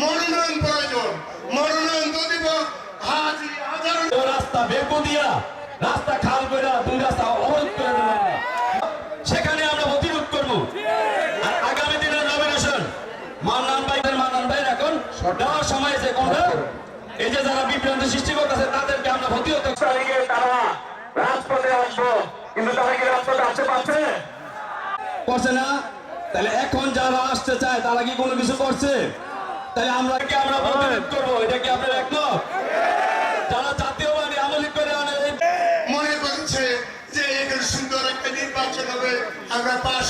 মনোনয়ন প্রয়োজন। মনোনয়ন তো দিব হাজির হাজার। রাস্তা বেকু রাস্তা খাল করে দুই রাস্তা অবরোধ করে দিলাম সেখানে আমরা প্রতিরোধ করব। আর আগামী দিনের নমিনেশন মান্নান ভাইদের মান্নান ভাই এখন দেওয়ার সময় এসে কোনটা এই যে যারা বিভ্রান্তি সৃষ্টি করতেছে তাদেরকে আমরা প্রতিহত তারা রাজপথে আসব কিন্তু তারা কি রাজপথে আসতে পারছে? করছে না, তাহলে এখন যারা আসতে চায়, তারা কি কোনো কিছু করছে? তাহলে আমরা কি আমরা করব? এটা কি আপনার একদম যারা জাতীয়বাদী আমলিক করে মনে করছে যে এখানে সুন্দর একটা নির্বাচন হবে, আমরা পাশ